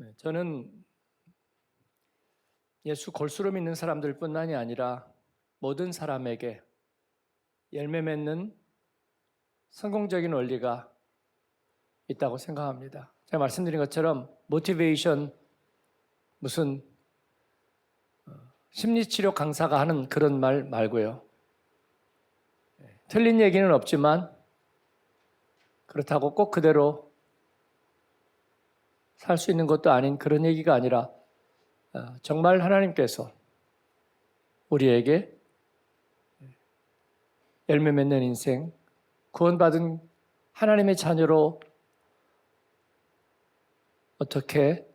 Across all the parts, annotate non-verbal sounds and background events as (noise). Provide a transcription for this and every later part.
네, 저는 예수 골수로 믿는 사람들뿐만이 아니라 모든 사람에게 열매 맺는 성공적인 원리가 있다고 생각합니다. 제가 말씀드린 것처럼 모티베이션 무슨 어, 심리치료 강사가 하는 그런 말 말고요. 네, 틀린 얘기는 없지만 그렇다고 꼭 그대로 살 수 있는 것도 아닌 그런 얘기가 아니라 어, 정말 하나님께서 우리에게 열매 맺는 인생, 구원받은 하나님의 자녀로 어떻게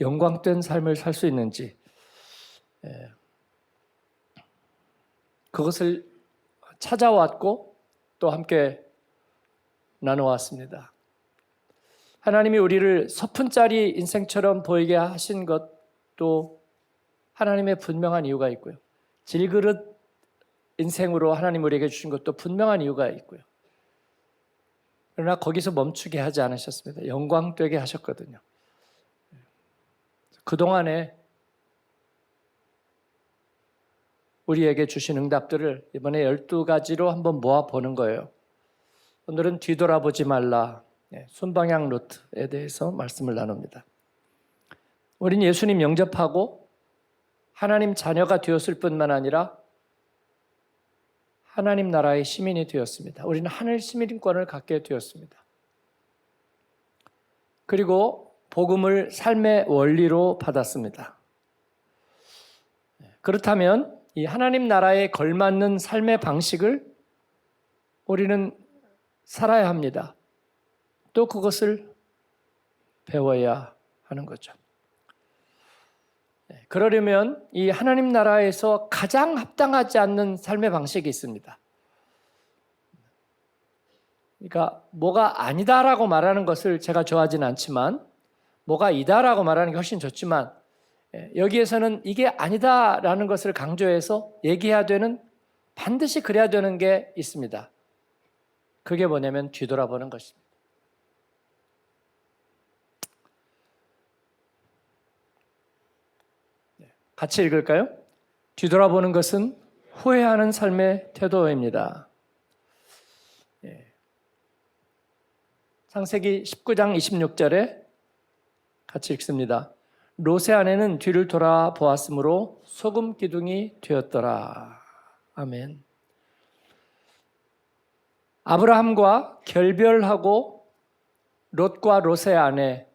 영광된 삶을 살 수 있는지 예, 그것을 찾아왔고 또 함께 나눠왔습니다. 하나님이 우리를 서푼짜리 인생처럼 보이게 하신 것도 하나님의 분명한 이유가 있고요. 질그릇 인생으로 하나님 우리에게 주신 것도 분명한 이유가 있고요. 그러나 거기서 멈추게 하지 않으셨습니다. 영광되게 하셨거든요. 그동안에 우리에게 주신 응답들을 이번에 12가지로 한번 모아 보는 거예요. 오늘은 뒤돌아보지 말라. 네, 순방향 루트에 대해서 말씀을 나눕니다. 우린 예수님 영접하고 하나님 자녀가 되었을 뿐만 아니라 하나님 나라의 시민이 되었습니다. 우리는 하늘 시민권을 갖게 되었습니다. 그리고 복음을 삶의 원리로 받았습니다. 그렇다면 이 하나님 나라에 걸맞는 삶의 방식을 우리는 살아야 합니다. 또 그것을 배워야 하는 거죠. 네, 그러려면 이 하나님 나라에서 가장 합당하지 않는 삶의 방식이 있습니다. 그러니까 뭐가 아니다라고 말하는 것을 제가 좋아하지는 않지만 뭐가 이다라고 말하는 게 훨씬 좋지만 예, 여기에서는 이게 아니다라는 것을 강조해서 얘기해야 되는 반드시 그래야 되는 게 있습니다. 그게 뭐냐면 뒤돌아보는 것입니다. 같이 읽을까요? 뒤돌아보는 것은 후회하는 삶의 태도입니다. 예. 창세기 19장 26절에 같이 읽습니다. 롯의 아내는 뒤를 돌아보았으므로 소금 기둥이 되었더라. 아멘. 아브라함과 결별하고 롯과 롯의 아내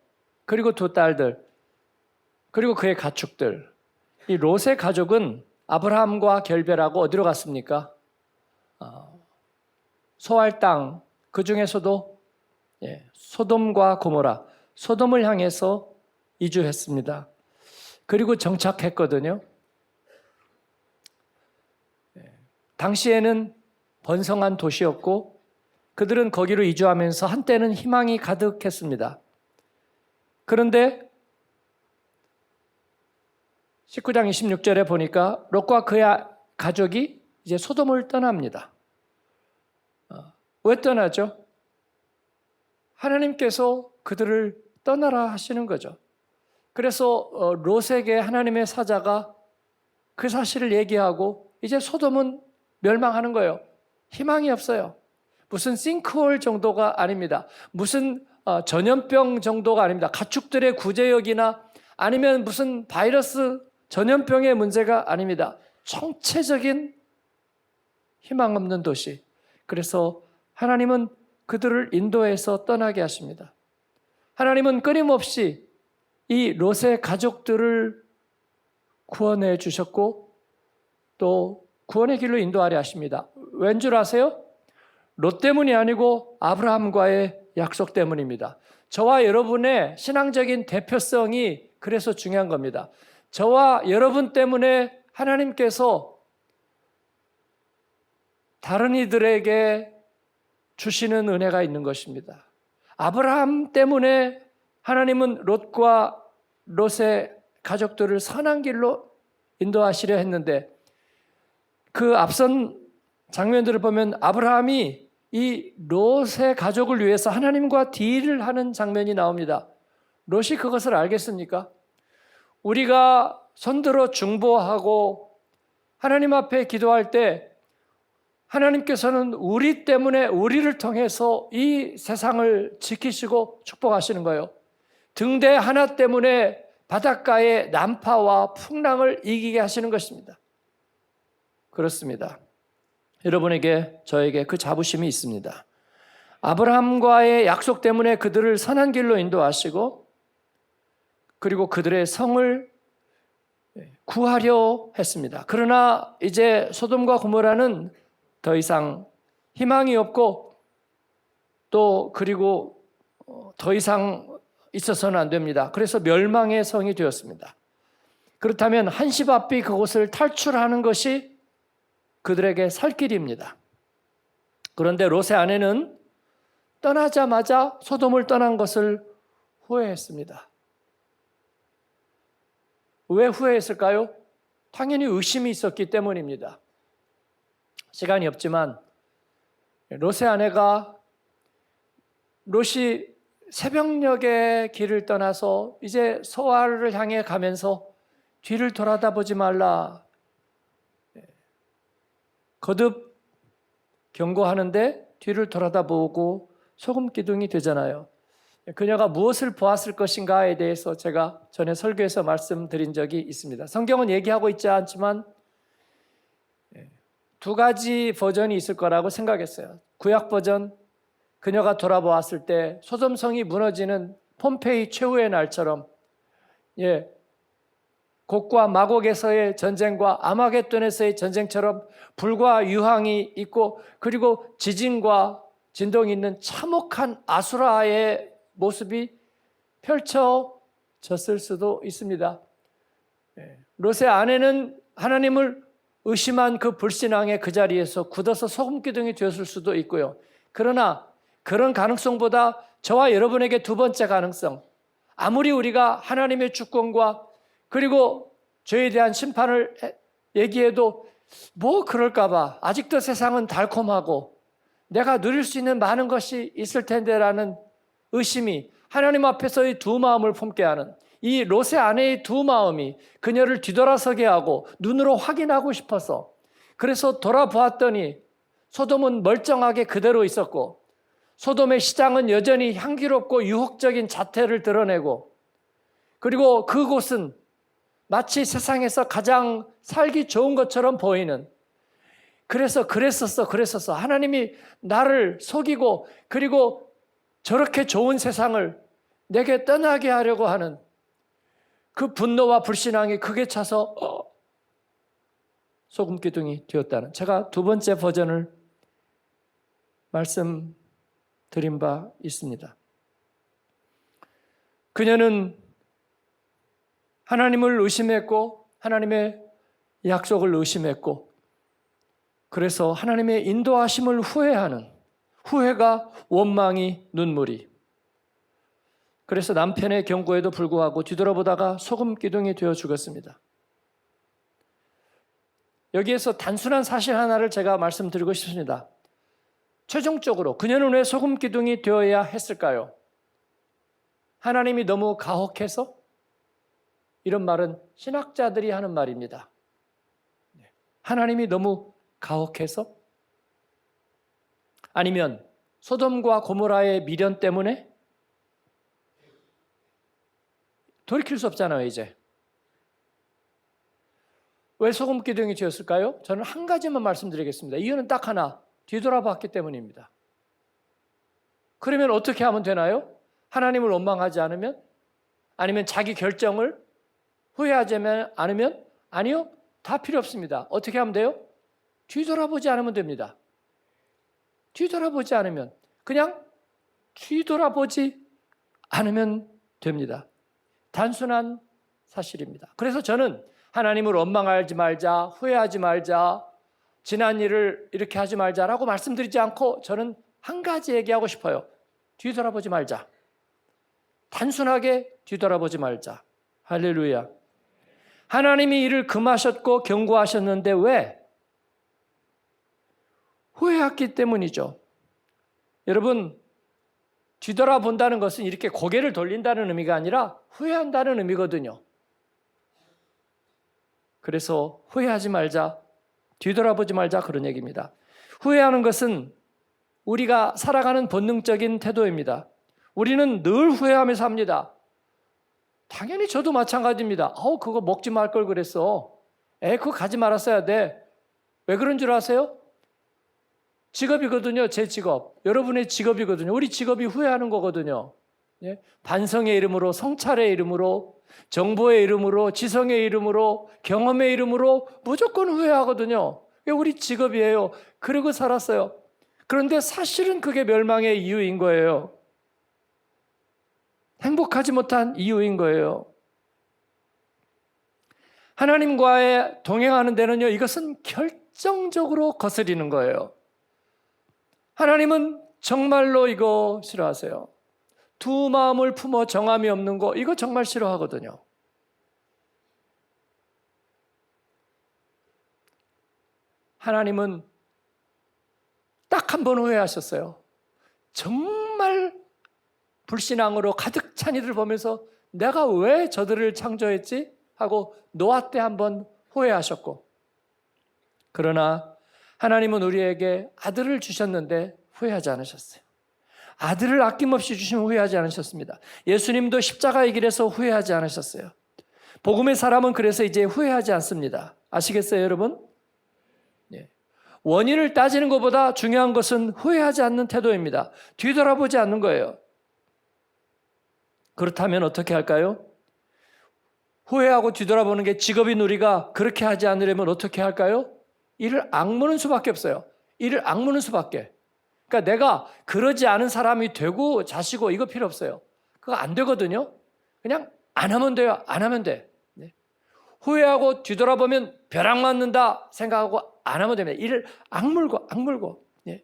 그리고 두 딸들 그리고 그의 가축들 이 롯의 가족은 아브라함과 결별하고 어디로 갔습니까? 어, 소할 땅, 그 중에서도 예, 소돔과 고모라, 소돔을 향해서 이주했습니다. 그리고 정착했거든요. 예, 당시에는 번성한 도시였고 그들은 거기로 이주하면서 한때는 희망이 가득했습니다. 그런데 19장 26절에 보니까 롯과 그의 가족이 이제 소돔을 떠납니다. 어, 왜 떠나죠? 하나님께서 그들을 떠나라 하시는 거죠. 그래서 어, 롯에게 하나님의 사자가 그 사실을 얘기하고 이제 소돔은 멸망하는 거예요. 희망이 없어요. 무슨 싱크홀 정도가 아닙니다. 무슨 어, 전염병 정도가 아닙니다. 가축들의 구제역이나 아니면 무슨 바이러스 전염병의 문제가 아닙니다. 총체적인 희망 없는 도시. 그래서 하나님은 그들을 인도해서 떠나게 하십니다. 하나님은 끊임없이 이 롯의 가족들을 구원해 주셨고 또 구원의 길로 인도하려 하십니다. 왠 줄 아세요? 롯 때문이 아니고 아브라함과의 약속 때문입니다. 저와 여러분의 신앙적인 대표성이 그래서 중요한 겁니다. 저와 여러분 때문에 하나님께서 다른 이들에게 주시는 은혜가 있는 것입니다. 아브라함 때문에 하나님은 롯과 롯의 가족들을 선한 길로 인도하시려 했는데 그 앞선 장면들을 보면 아브라함이 이 롯의 가족을 위해서 하나님과 딜을 하는 장면이 나옵니다. 롯이 그것을 알겠습니까? 우리가 손들어 중보하고 하나님 앞에 기도할 때 하나님께서는 우리 때문에 우리를 통해서 이 세상을 지키시고 축복하시는 거예요. 등대 하나 때문에 바닷가의 난파와 풍랑을 이기게 하시는 것입니다. 그렇습니다. 여러분에게 저에게 그 자부심이 있습니다. 아브라함과의 약속 때문에 그들을 선한 길로 인도하시고 그리고 그들의 성을 구하려 했습니다. 그러나 이제 소돔과 고모라는 더 이상 희망이 없고 또 그리고 어, 더 이상 있어서는 안 됩니다. 그래서 멸망의 성이 되었습니다. 그렇다면 한시 바삐 그곳을 탈출하는 것이 그들에게 살 길입니다. 그런데 롯의 아내는 떠나자마자 소돔을 떠난 것을 후회했습니다. 왜 후회했을까요? 당연히 의심이 있었기 때문입니다. 시간이 없지만 롯의 아내가 롯이 새벽녘에 길을 떠나서 이제 소아를 향해 가면서 뒤를 돌아다 보지 말라. 거듭 경고하는데 뒤를 돌아다 보고 소금 기둥이 되잖아요. 그녀가 무엇을 보았을 것인가에 대해서 제가 전에 설교에서 말씀드린 적이 있습니다. 성경은 얘기하고 있지 않지만 두 가지 버전이 있을 거라고 생각했어요. 구약 버전 그녀가 돌아보았을 때 소돔성이 무너지는 폼페이 최후의 날처럼 예 곡과 마곡에서의 전쟁과 아마겟돈에서의 전쟁처럼 불과 유황이 있고 그리고 지진과 진동이 있는 참혹한 아수라의 모습이 펼쳐졌을 수도 있습니다. 예, 롯의 아내는 하나님을 의심한 그 불신앙의 그 자리에서 굳어서 소금 기둥이 되었을 수도 있고요. 그러나 그런 가능성보다 저와 여러분에게 두 번째 가능성, 아무리 우리가 하나님의 주권과 그리고 죄에 대한 심판을 얘기해도 뭐 그럴까봐 아직도 세상은 달콤하고 내가 누릴 수 있는 많은 것이 있을 텐데라는 의심이 하나님 앞에서의 두 마음을 품게 하는 이 롯의 아내의 두 마음이 그녀를 뒤돌아서게 하고 눈으로 확인하고 싶어서 그래서 돌아보았더니 소돔은 멀쩡하게 그대로 있었고 소돔의 시장은 여전히 향기롭고 유혹적인 자태를 드러내고 그리고 그곳은 마치 세상에서 가장 살기 좋은 것처럼 보이는 그래서 그랬었어 그랬었어. 하나님이 나를 속이고 그리고 저렇게 좋은 세상을 내게 떠나게 하려고 하는 그 분노와 불신앙이 크게 차서 어, 소금 기둥이 되었다는 제가 두 번째 버전을 말씀드린 바 있습니다. 그녀는 하나님을 의심했고 하나님의 약속을 의심했고 그래서 하나님의 인도하심을 후회하는 후회가 원망이 눈물이 그래서 남편의 경고에도 불구하고 뒤돌아보다가 소금 기둥이 되어 죽었습니다. 여기에서 단순한 사실 하나를 제가 말씀드리고 싶습니다. 최종적으로 그녀는 왜 소금 기둥이 되어야 했을까요? 하나님이 너무 가혹해서 이런 말은 신학자들이 하는 말입니다. 하나님이 너무 가혹해서 아니면 소돔과 고모라의 미련 때문에 돌이킬 수 없잖아요, 이제. 왜 소금 기둥이 지었을까요? 저는 한 가지만 말씀드리겠습니다. 이유는 딱 하나. 뒤돌아봤기 때문입니다. 그러면 어떻게 하면 되나요? 하나님을 원망하지 않으면? 아니면 자기 결정을 후회하지 않으면? 아니요. 다 필요 없습니다. 어떻게 하면 돼요? 뒤돌아보지 않으면 됩니다. 뒤돌아보지 않으면. 그냥 뒤돌아보지 않으면 됩니다. 단순한 사실입니다. 그래서 저는 하나님을 원망하지 말자, 후회하지 말자, 지난 일을 이렇게 하지 말자라고 말씀드리지 않고 저는 한 가지 얘기하고 싶어요. 뒤돌아보지 말자. 단순하게 뒤돌아보지 말자. 할렐루야. 하나님이 이를 금하셨고 경고하셨는데 왜? 후회했기 때문이죠. 여러분, 뒤돌아본다는 것은 이렇게 고개를 돌린다는 의미가 아니라 후회한다는 의미거든요. 그래서 후회하지 말자, 뒤돌아보지 말자 그런 얘기입니다. 후회하는 것은 우리가 살아가는 본능적인 태도입니다. 우리는 늘 후회하면서 합니다. 당연히 저도 마찬가지입니다. 어우, 그거 먹지 말 걸 그랬어. 에, 그거 가지 말았어야 돼. 왜 그런 줄 아세요? 직업이거든요. 제 직업. 여러분의 직업이거든요. 우리 직업이 후회하는 거거든요. 예? 반성의 이름으로, 성찰의 이름으로, 정보의 이름으로, 지성의 이름으로, 경험의 이름으로 무조건 후회하거든요. 그게 우리 직업이에요. 그러고 살았어요. 그런데 사실은 그게 멸망의 이유인 거예요. 행복하지 못한 이유인 거예요. 하나님과의 동행하는 데는요, 이것은 결정적으로 거스리는 거예요. 하나님은 정말로 이거 싫어하세요. 두 마음을 품어 정함이 없는 거, 이거 정말 싫어하거든요. 하나님은 딱 한 번 후회하셨어요. 정말 불신앙으로 가득 찬 이들을 보면서 내가 왜 저들을 창조했지? 하고 노아 때 한 번 후회하셨고 그러나 하나님은 우리에게 아들을 주셨는데 후회하지 않으셨어요. 아들을 아낌없이 주시면 후회하지 않으셨습니다. 예수님도 십자가의 길에서 후회하지 않으셨어요. 복음의 사람은 그래서 이제 후회하지 않습니다. 아시겠어요, 여러분? 예. 원인을 따지는 것보다 중요한 것은 후회하지 않는 태도입니다. 뒤돌아보지 않는 거예요. 그렇다면 어떻게 할까요? 후회하고 뒤돌아보는 게 직업인 우리가 그렇게 하지 않으려면 어떻게 할까요? 이를 악무는 수밖에 없어요. 이를 악무는 수밖에. 그러니까 내가 그러지 않은 사람이 되고 자시고 이거 필요 없어요. 그거 안 되거든요. 그냥 안 하면 돼요. 안 하면 돼. 네. 후회하고 뒤돌아보면 벼락 맞는다 생각하고 안 하면 됩니다. 이를 악물고 악물고. 네.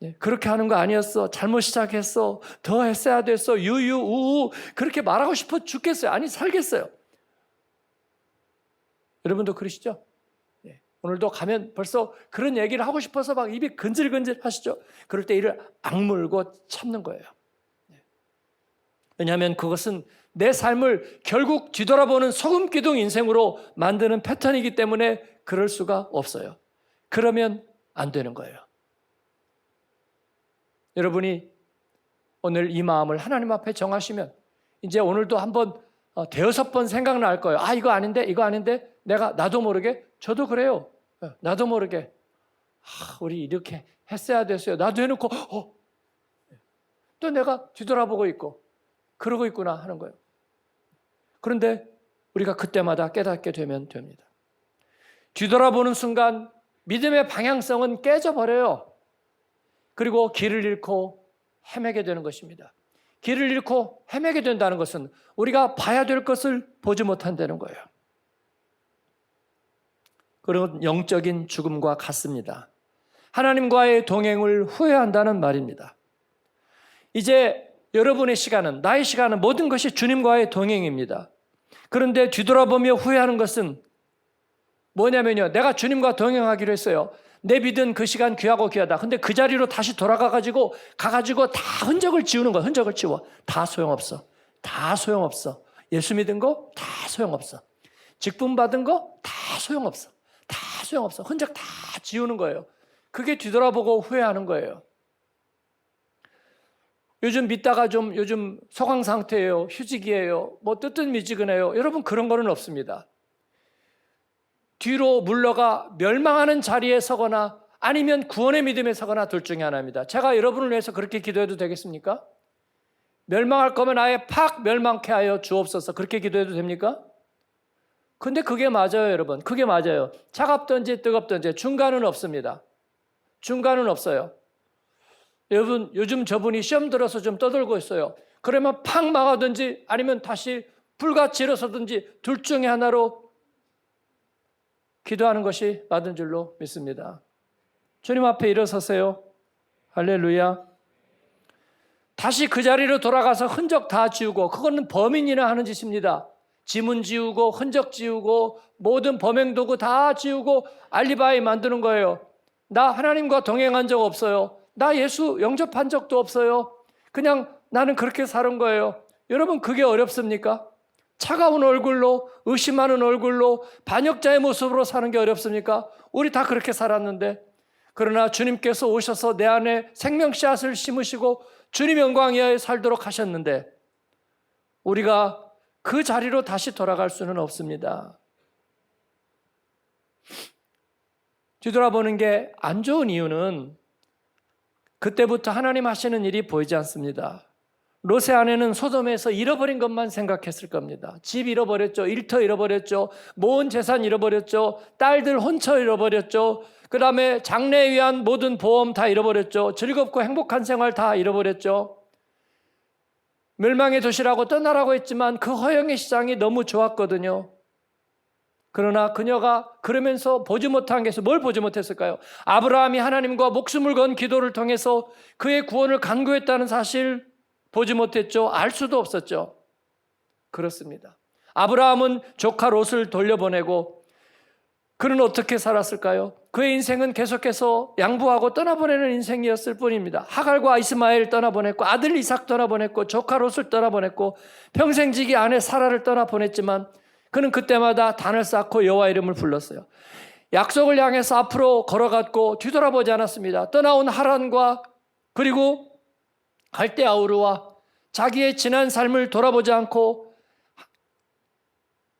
네. 그렇게 하는 거 아니었어. 잘못 시작했어. 더 했어야 됐어. 유유 우우 그렇게 말하고 싶어 죽겠어요. 아니 살겠어요. 여러분도 그러시죠? 네. 오늘도 가면 벌써 그런 얘기를 하고 싶어서 막 입이 근질근질 하시죠? 그럴 때 이를 악물고 참는 거예요. 네. 왜냐하면 그것은 내 삶을 결국 뒤돌아보는 소금 기둥 인생으로 만드는 패턴이기 때문에 그럴 수가 없어요. 그러면 안 되는 거예요. 여러분이 오늘 이 마음을 하나님 앞에 정하시면 이제 오늘도 한번 어, 대여섯 번 생각날 거예요. 아, 이거 아닌데, 이거 아닌데, 내가 나도 모르게, 저도 그래요. 어, 나도 모르게. 아, 우리 이렇게 했어야 됐어요. 나도 해놓고, 어, 또 내가 뒤돌아보고 있고, 그러고 있구나 하는 거예요. 그런데 우리가 그때마다 깨닫게 되면 됩니다. 뒤돌아보는 순간 믿음의 방향성은 깨져버려요. 그리고 길을 잃고 헤매게 되는 것입니다. 길을 잃고 헤매게 된다는 것은 우리가 봐야 될 것을 보지 못한다는 거예요. 그런 영적인 죽음과 같습니다. 하나님과의 동행을 후회한다는 말입니다. 이제 여러분의 시간은, 나의 시간은 모든 것이 주님과의 동행입니다. 그런데 뒤돌아보며 후회하는 것은 뭐냐면요. 내가 주님과 동행하기로 했어요. 내 믿은 그 시간 귀하고 귀하다. 근데 그 자리로 다시 돌아가가지고, 가가지고 다 흔적을 지우는 거야. 흔적을 지워. 다 소용없어. 다 소용없어. 예수 믿은 거 다 소용없어. 직분 받은 거 다 소용없어. 다 소용없어. 흔적 다 지우는 거예요. 그게 뒤돌아보고 후회하는 거예요. 요즘 믿다가 좀 요즘 소강 상태예요. 휴직이에요. 뭐 뜨뜻미지근해요. 여러분 그런 거는 없습니다. 뒤로 물러가 멸망하는 자리에 서거나 아니면 구원의 믿음에 서거나 둘 중에 하나입니다. 제가 여러분을 위해서 그렇게 기도해도 되겠습니까? 멸망할 거면 아예 팍 멸망케 하여 주옵소서. 그렇게 기도해도 됩니까? 근데 그게 맞아요, 여러분. 그게 맞아요. 차갑든지 뜨겁든지 중간은 없습니다. 중간은 없어요. 여러분, 요즘 저분이 시험 들어서 좀 떠들고 있어요. 그러면 팍 망하든지 아니면 다시 불같이 일어서든지 둘 중에 하나로 기도하는 것이 맞은 줄로 믿습니다. 주님 앞에 일어서세요. 할렐루야. 다시 그 자리로 돌아가서 흔적 다 지우고 그거는 범인이나 하는 짓입니다. 지문 지우고 흔적 지우고 모든 범행 도구 다 지우고 알리바이 만드는 거예요. 나 하나님과 동행한 적 없어요. 나 예수 영접한 적도 없어요. 그냥 나는 그렇게 사는 거예요. 여러분, 그게 어렵습니까? 차가운 얼굴로, 의심하는 얼굴로, 반역자의 모습으로 사는 게 어렵습니까? 우리 다 그렇게 살았는데. 그러나 주님께서 오셔서 내 안에 생명 씨앗을 심으시고 주님 영광 이하에 살도록 하셨는데, 우리가 그 자리로 다시 돌아갈 수는 없습니다. 뒤돌아보는 게 안 좋은 이유는 그때부터 하나님 하시는 일이 보이지 않습니다. 롯의 아내는 소돔에서 잃어버린 것만 생각했을 겁니다. 집 잃어버렸죠. 일터 잃어버렸죠. 모은 재산 잃어버렸죠. 딸들 혼처 잃어버렸죠. 그 다음에 장래에 위한 모든 보험 다 잃어버렸죠. 즐겁고 행복한 생활 다 잃어버렸죠. 멸망의 도시라고 떠나라고 했지만 그 허영의 시장이 너무 좋았거든요. 그러나 그녀가 그러면서 보지 못한 것이 뭘 보지 못했을까요? 아브라함이 하나님과 목숨을 건 기도를 통해서 그의 구원을 간구했다는 사실 보지 못했죠. 알 수도 없었죠. 그렇습니다. 아브라함은 조카 롯을 돌려보내고 그는 어떻게 살았을까요? 그의 인생은 계속해서 양부하고 떠나보내는 인생이었을 뿐입니다. 하갈과 이스마엘 떠나보냈고 아들 이삭 떠나보냈고 조카 롯을 떠나보냈고 평생 지기 아내 사라를 떠나보냈지만 그는 그때마다 단을 쌓고 여호와 이름을 불렀어요. 약속을 향해서 앞으로 걸어갔고 뒤돌아보지 않았습니다. 떠나온 하란과 그리고 갈대아우르와 자기의 지난 삶을 돌아보지 않고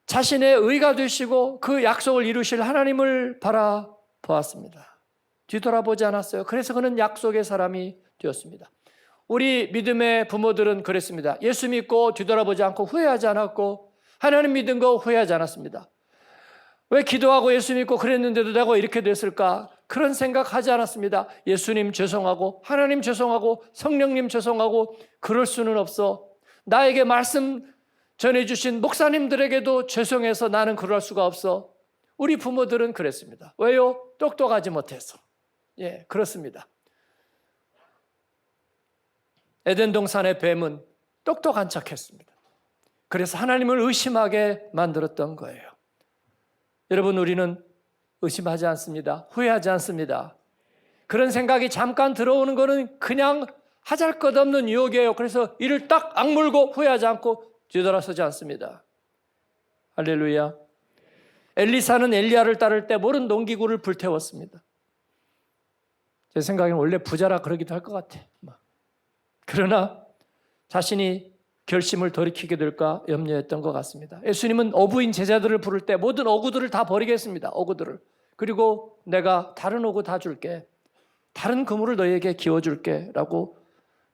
자신의 의가 되시고 그 약속을 이루실 하나님을 바라보았습니다. 뒤돌아보지 않았어요. 그래서 그는 약속의 사람이 되었습니다. 우리 믿음의 부모들은 그랬습니다. 예수 믿고 뒤돌아보지 않고 후회하지 않았고 하나님 믿은 거 후회하지 않았습니다. 왜 기도하고 예수 믿고 그랬는데도 내가 이렇게 됐을까? 그런 생각하지 않았습니다. 예수님 죄송하고 하나님 죄송하고 성령님 죄송하고 그럴 수는 없어. 나에게 말씀 전해주신 목사님들에게도 죄송해서 나는 그럴 수가 없어. 우리 부모들은 그랬습니다. 왜요? 똑똑하지 못해서. 예, 그렇습니다. 에덴 동산의 뱀은 똑똑한 척했습니다. 그래서 하나님을 의심하게 만들었던 거예요. 여러분, 우리는 의심하지 않습니다. 후회하지 않습니다. 그런 생각이 잠깐 들어오는 것은 그냥 하잘 것 없는 유혹이에요. 그래서 이를 딱 악물고 후회하지 않고 뒤돌아서지 않습니다. 할렐루야. 엘리사는 엘리야를 따를 때 모른 농기구를 불태웠습니다. 제 생각에는 원래 부자라 그러기도 할 것 같아. 그러나 자신이 결심을 돌이키게 될까 염려했던 것 같습니다. 예수님은 어부인 제자들을 부를 때 모든 어구들을 다 버리겠습니다. 어구들을. 그리고 내가 다른 어구 다 줄게. 다른 그물을 너희에게 기워줄게. 라고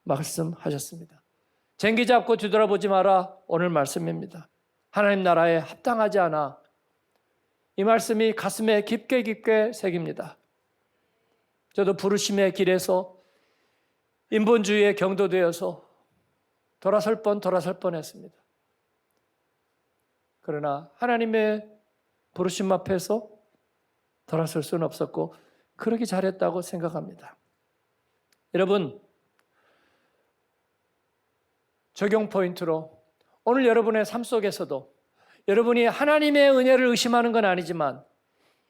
말씀하셨습니다. 쟁기 잡고 뒤돌아보지 마라. 오늘 말씀입니다. 하나님 나라에 합당하지 않아. 이 말씀이 가슴에 깊게 깊게 새깁니다. 저도 부르심의 길에서 인본주의에 경도되어서 돌아설 뻔 돌아설 뻔했습니다. 그러나 하나님의 부르심 앞에서 돌아설 수는 없었고 그러기 잘했다고 생각합니다. 여러분 적용 포인트로 오늘 여러분의 삶 속에서도 여러분이 하나님의 은혜를 의심하는 건 아니지만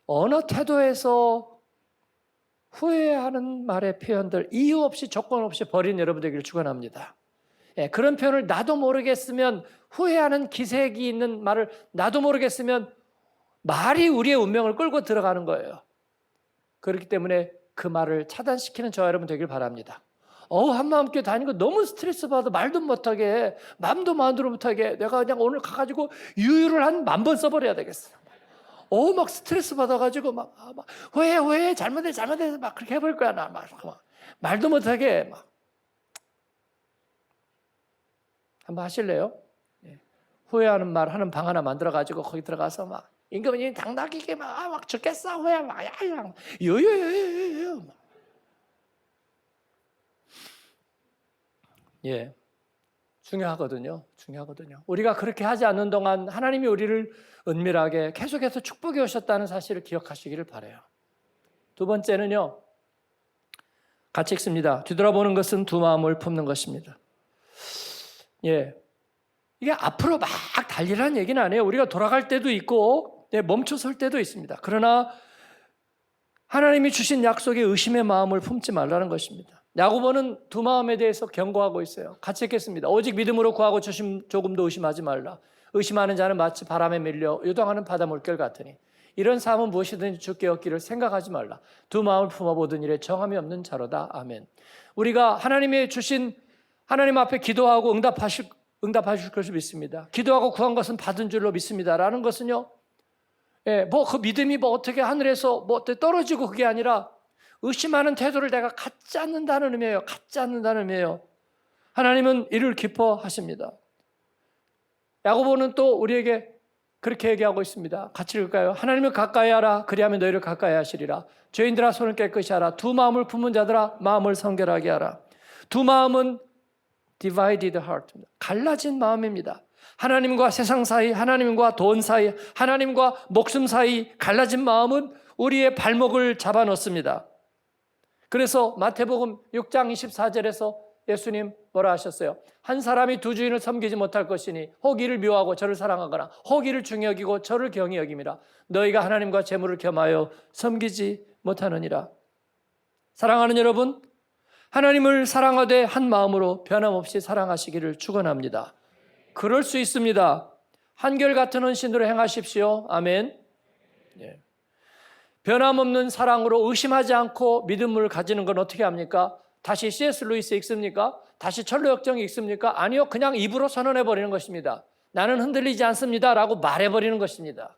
어느 태도에서 후회하는 말의 표현들 이유 없이 조건 없이 버린 여러분들에게 축원합니다. 예, 그런 표현을 나도 모르겠으면 후회하는 기색이 있는 말을 나도 모르겠으면 말이 우리의 운명을 끌고 들어가는 거예요. 그렇기 때문에 그 말을 차단시키는 저와 여러분 되길 바랍니다. 어우 한마음교회 다니고 너무 스트레스 받아 말도 못하게 마음도 마음대로 못하게 내가 그냥 오늘 가가지고 유유를 한 만 번 써버려야 되겠어. 어우 막 스트레스 받아가지고 막, 아, 막 후회 후회 잘못해 잘못해 막 그렇게 해버릴 거야 나 막, 막 말도 못하게 막 한번 하실래요? 예. 후회하는 말 하는 방 하나 만들어 가지고 거기 들어가서 막 임금님 당나귀게 막, 아, 막 죽겠어 후회 막 야야 요요요요요 예 중요하거든요 중요하거든요 우리가 그렇게 하지 않는 동안 하나님이 우리를 은밀하게 계속해서 축복해 오셨다는 사실을 기억하시기를 바래요 두 번째는요 같이 읽습니다 뒤돌아보는 것은 두 마음을 품는 것입니다 예. 이게 앞으로 막 달리라는 얘기는 아니에요. 우리가 돌아갈 때도 있고, 예, 멈춰 설 때도 있습니다. 그러나 하나님이 주신 약속에 의심의 마음을 품지 말라는 것입니다. 야고보는 두 마음에 대해서 경고하고 있어요. 같이 읽겠습니다. 오직 믿음으로 구하고 조심, 조금도 의심하지 말라. 의심하는 자는 마치 바람에 밀려 요동하는 바다 물결 같으니 이런 삶은 무엇이든지 주께 얻기를 생각하지 말라. 두 마음을 품어보던 일에 정함이 없는 자로다. 아멘. 우리가 하나님의 주신 하나님 앞에 기도하고 응답하실 응답하실 것을 믿습니다. 기도하고 구한 것은 받은 줄로 믿습니다라는 것은요. 예, 뭐 그 믿음이 뭐 어떻게 하늘에서 뭐 떨어지고 그게 아니라 의심하는 태도를 내가 갖지 않는다는 의미예요. 갖지 않는다는 의미예요. 하나님은 이를 기뻐하십니다. 야고보는 또 우리에게 그렇게 얘기하고 있습니다. 같이 읽을까요? 하나님을 가까이 하라. 그리하면 너희를 가까이 하시리라. 죄인들아 손을 깨끗이 하라. 두 마음을 품은 자들아 마음을 성결하게 하라. 두 마음은 divided heart입니다. 갈라진 마음입니다. 하나님과 세상 사이, 하나님과 돈 사이, 하나님과 목숨 사이 갈라진 마음은 우리의 발목을 잡아 놓습니다. 그래서 마태복음 6장 24절에서 예수님 뭐라 하셨어요? 한 사람이 두 주인을 섬기지 못할 것이니 호기를 미워하고 저를 사랑하거나 호기를 중히 여기고 저를 경히 여김이라 너희가 하나님과 재물을 겸하여 섬기지 못하느니라. 사랑하는 여러분, 하나님을 사랑하되 한 마음으로 변함없이 사랑하시기를 축원합니다. 그럴 수 있습니다. 한결같은 헌신으로 행하십시오. 아멘. 예. 변함없는 사랑으로 의심하지 않고 믿음을 가지는 건 어떻게 합니까? 다시 C.S. 루이스 읽습니까? 다시 철로 역정이 읽습니까? 아니요. 그냥 입으로 선언해 버리는 것입니다. 나는 흔들리지 않습니다. 라고 말해 버리는 것입니다.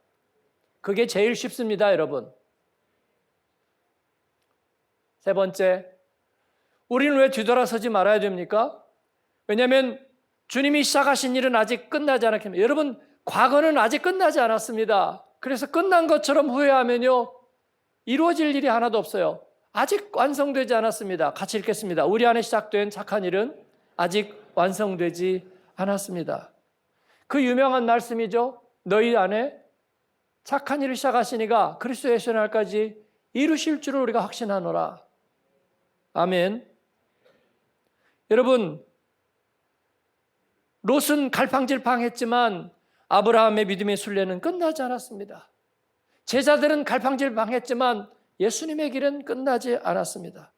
그게 제일 쉽습니다, 여러분. 세 번째, 우리는 왜 뒤돌아서지 말아야 됩니까? 왜냐하면 주님이 시작하신 일은 아직 끝나지 않았기 때문에 여러분 과거는 아직 끝나지 않았습니다. 그래서 끝난 것처럼 후회하면요 이루어질 일이 하나도 없어요. 아직 완성되지 않았습니다. 같이 읽겠습니다. 우리 안에 시작된 착한 일은 아직 완성되지 않았습니다. 그 유명한 말씀이죠. 너희 안에 착한 일을 시작하시니가 그리스도 예수 날까지 이루실 줄을 우리가 확신하노라. 아멘. 여러분 롯은 갈팡질팡했지만 아브라함의 믿음의 순례는 끝나지 않았습니다. 제자들은 갈팡질팡했지만 예수님의 길은 끝나지 않았습니다.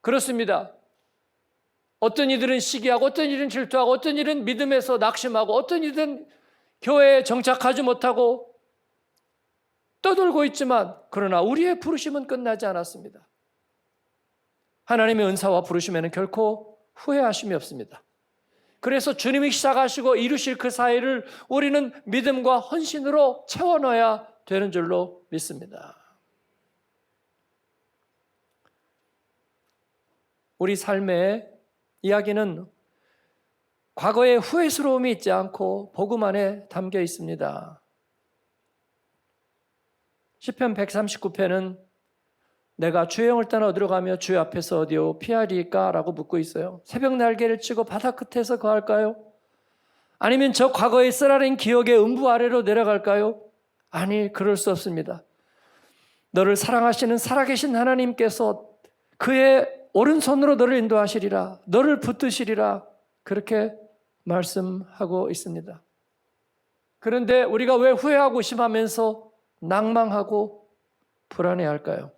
그렇습니다. 어떤 이들은 시기하고 어떤 이들은 질투하고 어떤 이들은 믿음에서 낙심하고 어떤 이들은 교회에 정착하지 못하고 떠돌고 있지만 그러나 우리의 부르심은 끝나지 않았습니다. 하나님의 은사와 부르심에는 결코 후회하심이 없습니다. 그래서 주님이 시작하시고 이루실 그 사이를 우리는 믿음과 헌신으로 채워 넣어야 되는 줄로 믿습니다. 우리 삶의 이야기는 과거의 후회스러움이 있지 않고 복음 안에 담겨 있습니다. 시편 139편은 내가 주의 영을 떠나 어디로 가며 주의 앞에서 어디로 피하리까? 라고 묻고 있어요. 새벽 날개를 치고 바다 끝에서 거할까요? 아니면 저 과거의 쓰라린 기억의 음부 아래로 내려갈까요? 아니, 그럴 수 없습니다. 너를 사랑하시는 살아계신 하나님께서 그의 오른손으로 너를 인도하시리라. 너를 붙드시리라. 그렇게 말씀하고 있습니다. 그런데 우리가 왜 후회하고 심하면서 낭망하고 불안해 할까요?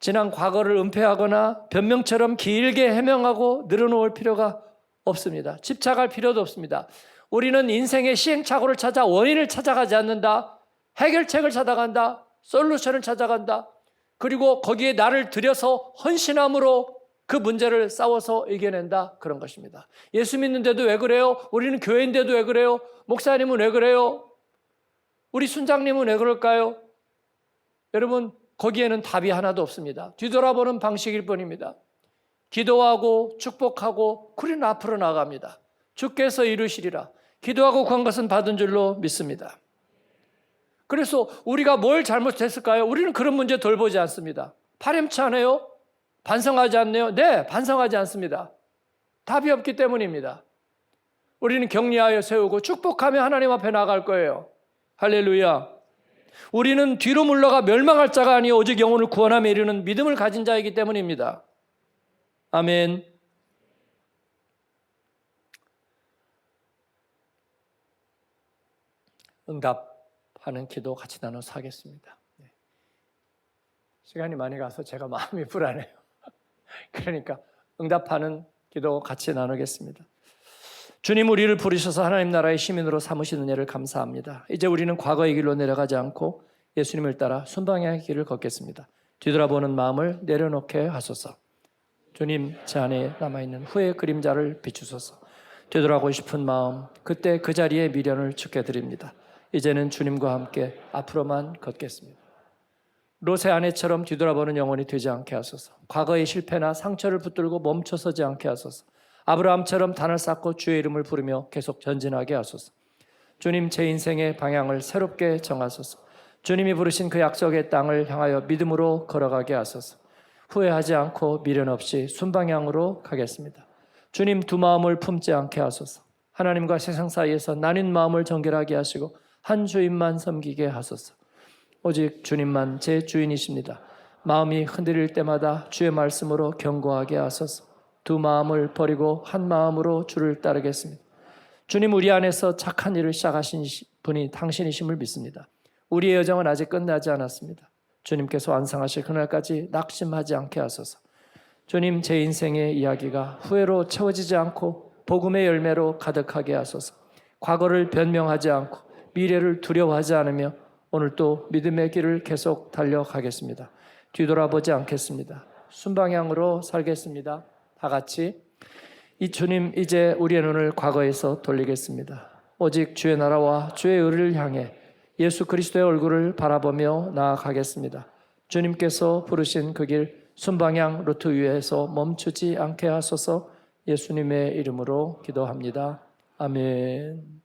지난 과거를 은폐하거나 변명처럼 길게 해명하고 늘어놓을 필요가 없습니다. 집착할 필요도 없습니다. 우리는 인생의 시행착오를 찾아 원인을 찾아가지 않는다. 해결책을 찾아간다. 솔루션을 찾아간다. 그리고 거기에 나를 들여서 헌신함으로 그 문제를 싸워서 이겨낸다. 그런 것입니다. 예수 믿는데도 왜 그래요? 우리는 교회인데도 왜 그래요? 목사님은 왜 그래요? 우리 순장님은 왜 그럴까요? 여러분, 거기에는 답이 하나도 없습니다. 뒤돌아보는 방식일 뿐입니다. 기도하고 축복하고 우리는 앞으로 나갑니다. 주께서 이루시리라. 기도하고 구한 것은 받은 줄로 믿습니다. 그래서 우리가 뭘 잘못했을까요? 우리는 그런 문제 돌보지 않습니다. 파렴치하네요? 반성하지 않네요? 네, 반성하지 않습니다. 답이 없기 때문입니다. 우리는 격리하여 세우고 축복하며 하나님 앞에 나갈 거예요. 할렐루야. 우리는 뒤로 물러가 멸망할 자가 아니요 오직 영혼을 구원하며 이르는 믿음을 가진 자이기 때문입니다. 아멘. 응답하는 기도 같이 나눠서 하겠습니다. 네. 시간이 많이 가서 제가 (laughs) 마음이 불안해요. (laughs) 그러니까 응답하는 기도 같이 나누겠습니다. 주님 우리를 부르셔서 하나님 나라의 시민으로 삼으시는 은혜를 감사합니다. 이제 우리는 과거의 길로 내려가지 않고 예수님을 따라 순방향의 길을 걷겠습니다. 뒤돌아보는 마음을 내려놓게 하소서. 주님 제 안에 남아있는 후의 그림자를 비추소서. 되돌아가고 싶은 마음 그때 그 자리에 미련을 죽게 드립니다. 이제는 주님과 함께 앞으로만 걷겠습니다. 롯의 아내처럼 뒤돌아보는 영혼이 되지 않게 하소서. 과거의 실패나 상처를 붙들고 멈춰서지 않게 하소서. 아브라함처럼 단을 쌓고 주의 이름을 부르며 계속 전진하게 하소서. 주님 제 인생의 방향을 새롭게 정하소서. 주님이 부르신 그 약속의 땅을 향하여 믿음으로 걸어가게 하소서. 후회하지 않고 미련 없이 순방향으로 가겠습니다. 주님 두 마음을 품지 않게 하소서. 하나님과 세상 사이에서 나뉜 마음을 정결하게 하시고 한 주인만 섬기게 하소서. 오직 주님만 제 주인이십니다. 마음이 흔들릴 때마다 주의 말씀으로 경고하게 하소서. 두 마음을 버리고 한 마음으로 주를 따르겠습니다. 주님 우리 안에서 착한 일을 시작하신 분이 당신이심을 믿습니다. 우리의 여정은 아직 끝나지 않았습니다. 주님께서 완성하실 그날까지 낙심하지 않게 하소서. 주님 제 인생의 이야기가 후회로 채워지지 않고 복음의 열매로 가득하게 하소서. 과거를 변명하지 않고 미래를 두려워하지 않으며 오늘 또 믿음의 길을 계속 달려가겠습니다. 뒤돌아보지 않겠습니다. 순방향으로 살겠습니다. 다 같이 이 주님 이제 우리의 눈을 과거에서 돌리겠습니다. 오직 주의 나라와 주의 의를 향해 예수 그리스도의 얼굴을 바라보며 나아가겠습니다. 주님께서 부르신 그 길 순방향 루트 위에서 멈추지 않게 하소서 예수님의 이름으로 기도합니다. 아멘.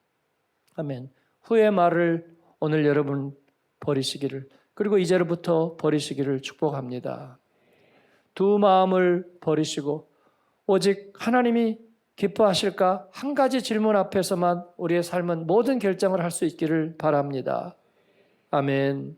아멘. 후의 말을 오늘 여러분 버리시기를 그리고 이제로부터 버리시기를 축복합니다. 두 마음을 버리시고 오직 하나님이 기뻐하실까 한 가지 질문 앞에서만 우리의 삶은 모든 결정을 할 수 있기를 바랍니다. 아멘.